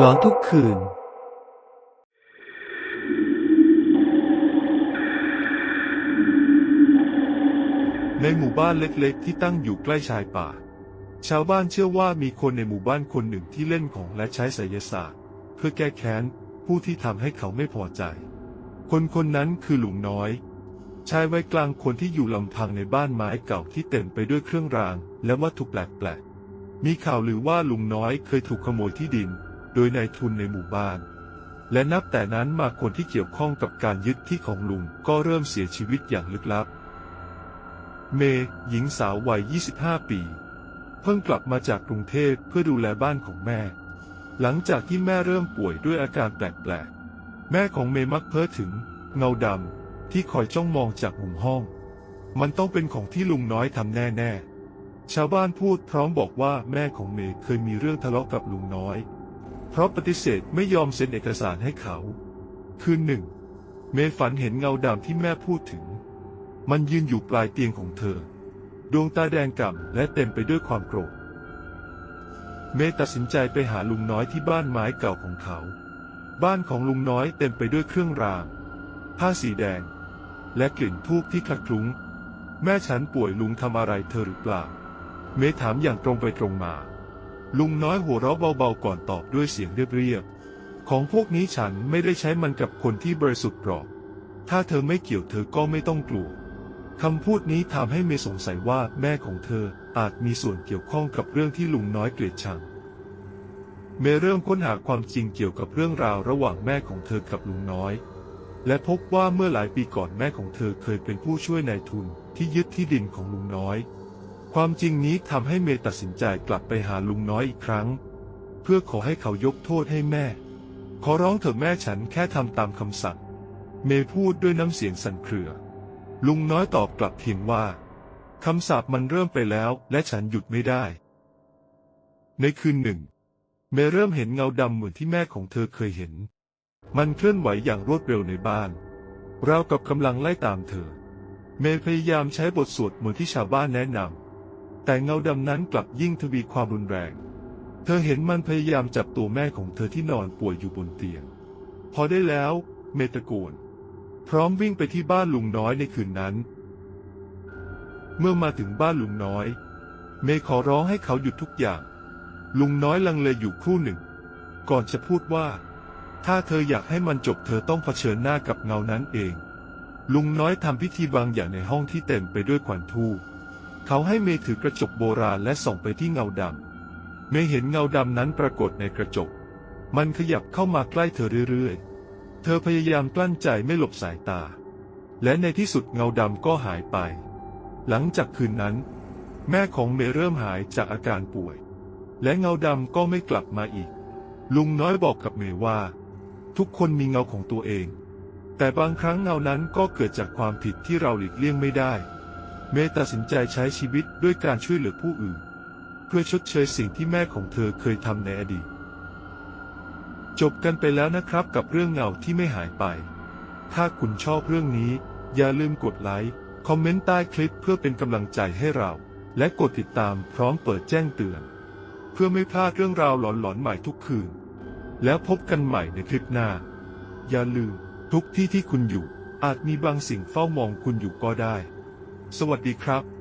หลอนทุกคืน ในหมู่บ้านเล็กๆ ที่ตั้งอยู่ใกล้ชายป่า ชาวบ้านเชื่อว่ามีคนในหมู่บ้านคนหนึ่งที่เล่นของและใช้ไสยศาสตร์ เพื่อแก้แค้นผู้ที่ทำให้เขาไม่พอใจ คนคนนั้นคือลุงน้อยชายวัยกลางคนที่อยู่ลำพังในบ้านไม้เก่าที่เต็มไปด้วยเครื่องราง และวัตถุแปลกๆ มีข่าวลือว่าลุงน้อยเคยถูกขโมยที่ดิน โดยนายทุนในหมู่บ้าน และนับแต่นั้นมาคนที่เกี่ยวข้องกับการยึดที่ของลุงก็เริ่มเสียชีวิตอย่างลึกลับ เมย์หญิงสาววัย 25 ปี เพิ่งกลับมาจากกรุงเทพเพื่อดูแลบ้านของแม่ หลังจากที่แม่เริ่มป่วยด้วยอาการแปลกๆ แม่ของเมย์มักเพ้อถึง เงาดำที่คอยจ้องมองจากมุมห้อง มันต้องเป็นของที่ลุงน้อยทำแน่ๆชาวบ้านพูดพร้อมบอกว่าแม่ของเมย์เคยมีเรื่องทะเลาะกับลุงน้อย เพราะปฏิเสธไม่ยอมเซ็นเอกสารให้เขา คืนหนึ่ง เมย์ฝันเห็นเงาดำที่แม่พูดถึง มันยืนอยู่ปลายเตียงของเธอ ดวงตาแดงก่ำและเต็มไปด้วยความโกรธ เมย์ตัดสินใจไปหาลุงน้อยที่บ้านไม้เก่าของเขา บ้านของลุงน้อยเต็มไปด้วยเครื่องราง ผ้าสีแดง และกลิ่นทูบที่คละคลุ้ง แม่ฉันป่วยลุงทำอะไรเธอหรือเปล่า เมย์ถามอย่างตรงไปตรงมา ลุงน้อยหัวเราะเบาๆก่อนตอบด้วยเสียงเรียบๆ ของพวกนี้ฉันไม่ได้ใช้มันกับคนที่บริสุทธิ์หรอก ถ้าเธอไม่เกี่ยวเธอก็ไม่ต้องกลัว คำพูดนี้ทำให้เมย์สงสัยว่าแม่ของเธออาจมีส่วนเกี่ยวข้องกับเรื่องที่ลุงน้อยเกลียดชัง เมย์เริ่มค้นหาความจริงเกี่ยวกับเรื่องราวระหว่างแม่ของเธอกับลุงน้อย และพบว่าเมื่อหลายปีก่อนแม่ของเธอเคยเป็นผู้ช่วยนายทุนที่ยึดที่ดินของลุงน้อย ความจริงนี้ทำให้เมย์ตัดสินใจกลับไปหาลุงน้อยอีกครั้ง เพื่อขอให้เขายกโทษให้แม่ ขอร้องเถอะแม่ฉันแค่ทำตามคำสั่ง เมย์พูดด้วยน้ำเสียงสั่นเครือ ลุงน้อยตอบกลับเพียงว่าคำสาปมันเริ่มไปแล้วและฉันหยุดไม่ได้ ในคืนหนึ่ง เมย์เริ่มเห็นเงาดำเหมือนที่แม่ของเธอเคยเห็น มันเคลื่อนไหวอย่างรวดเร็วในบ้านราวกับกำลังไล่ตามเธอ เมย์พยายามใช้บทสวดเหมือนที่ชาวบ้านแนะนำ แต่เงาดำนั้นกลับยิ่งทวีความรุนแรง เธอเห็นมันพยายามจับตัวแม่ของเธอที่นอนป่วยอยู่บนเตียง พอได้แล้ว เมตะโกน พร้อมวิ่งไปที่บ้านลุงน้อยในคืนนั้น เมื่อมาถึงบ้านลุงน้อย เมย์ขอร้องให้เขาหยุดทุกอย่าง ลุงน้อยลังเลอยู่ครู่หนึ่ง ก่อนจะพูดว่า ถ้าเธออยากให้มันจบเธอต้องเผชิญหน้ากับเงานั้นเอง ลุงน้อยทำพิธีบางอย่างในห้องที่เต็มไปด้วยควันทูบ เขาให้เมย์ถือกระจกโบราณและส่องไปที่เงาดำ เมย์เห็นเงาดำนั้นปรากฏในกระจก มันขยับเข้ามาใกล้เธอเรื่อยๆ เธอพยายามกลั้นใจไม่หลบสายตา และในที่สุดเงาดำก็หายไป หลังจากคืนนั้น แม่ของเมย์เริ่มหายจากอาการป่วย และเงาดำก็ไม่กลับมาอีก ลุงน้อยบอกกับเมย์ว่า ทุกคนมีเงาของตัวเอง แต่บางครั้งเงานั้นก็เกิดจากความผิดที่เราหลีกเลี่ยงไม่ได้ เมย์ตัดสินใจใช้ชีวิตด้วยการช่วยเหลือผู้อื่น เพื่อชดเชยสิ่งที่แม่ของเธอเคยทำในอดีต จบกันไปแล้วนะครับกับเรื่องเงาที่ไม่หายไป ถ้าคุณชอบเรื่องนี้ อย่าลืมกดไลค์ คอมเมนต์ใต้คลิปเพื่อเป็นกำลังใจให้เรา และกดติดตามพร้อมเปิดแจ้งเตือน เพื่อไม่พลาดเรื่องราวหลอนๆใหม่ทุกคืน แล้วพบกันใหม่ในคลิปหน้า อย่าลืมทุกที่ที่คุณอยู่อาจมีบางสิ่งเฝ้ามองคุณอยู่ก็ได้ สวัสดีครับ